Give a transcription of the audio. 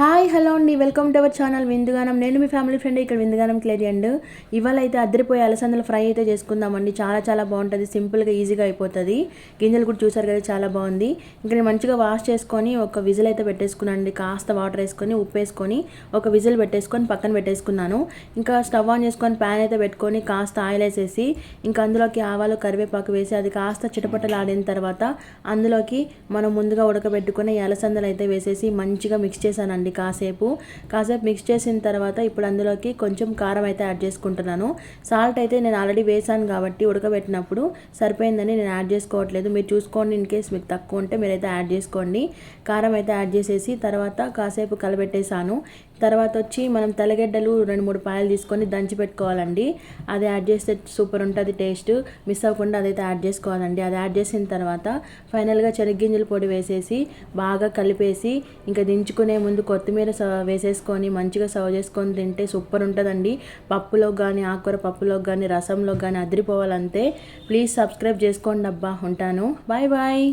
Hi hello అండి. Welcome to our channel Vindugaanam. నేను మీ ఫ్యామిలీ ఫ్రెండ్ ఇక్కడ విందుగానం క్లియర్ అండ్ ఇవాళ అయితే అద్దరిపోయి అలసందలు ఫ్రై అయితే చేసుకుందామండి. చాలా చాలా బాగుంటుంది. సింపుల్గా ఈజీగా అయిపోతుంది. గింజలు కూడా చూసారు కదా చాలా బాగుంది. ఇంకా నేను మంచిగా వాష్ చేసుకొని ఒక విజిల్ అయితే పెట్టేసుకున్నాను కాస్త వాటర్ వేసుకొని ఉప్పు వేసుకొని ఒక విజిల్ పెట్టేసుకొని పక్కన పెట్టేసుకున్నాను. ఇంకా స్టవ్ ఆన్ చేసుకొని ప్యాన్ అయితే పెట్టుకొని కాస్త ఆయిల్ వేసేసి ఇంకా అందులోకి ఆవాలు కరివేపాకు వేసి అది కాస్త చిటపటలాడిన తర్వాత అందులోకి మనం ముందుగా ఉడకబెట్టుకుని అలసందలు అయితే వేసేసి మంచిగా మిక్స్ చేశానండి. కాసేపు. కాసేపు మిక్స్ చేసిన తర్వాత ఇప్పుడు అందులోకి కొంచెం కారం అయితే యాడ్ చేసుకుంటున్నాను. సాల్ట్ అయితే నేను ఆల్రెడీ వేసాను కాబట్టి ఉడకబెట్టినప్పుడు సరిపోయిందని నేను యాడ్ చేసుకోవట్లేదు. మీరు చూసుకోండి ఇన్ కేస్ మీకు తక్కువ ఉంటే మీరైతే యాడ్ చేసుకోండి. కారం అయితే యాడ్ చేసేసి తర్వాత కాసేపు కలబెట్టేశాను. తర్వాత వచ్చి మనం తెల్లగడ్డలు రెండు మూడు పాయలు తీసుకొని దంచి పెట్టుకోవాలండి. అది యాడ్ చేస్తే సూపర్ ఉంటుంది టేస్ట్ మిస్ అవ్వకుండా అదైతే యాడ్ చేసుకోవాలండి. అది యాడ్ చేసిన తర్వాత ఫైనల్గా శనగ్గింజల పొడి వేసేసి బాగా కలిపేసి ఇంకా దించుకునే ముందు కొత్తిమీర స- వేసేసుకొని మంచిగా సర్వ్ చేసుకొని తింటే సూపర్ ఉంటుందండి. పప్పులో కానీ ఆకుకూర పప్పులో కానీ రసంలో కానీ అదిరిపోవాలంతే ప్లీజ్ సబ్స్క్రైబ్ చేసుకోండి అబ్బా. ఉంటాను. Bye bye.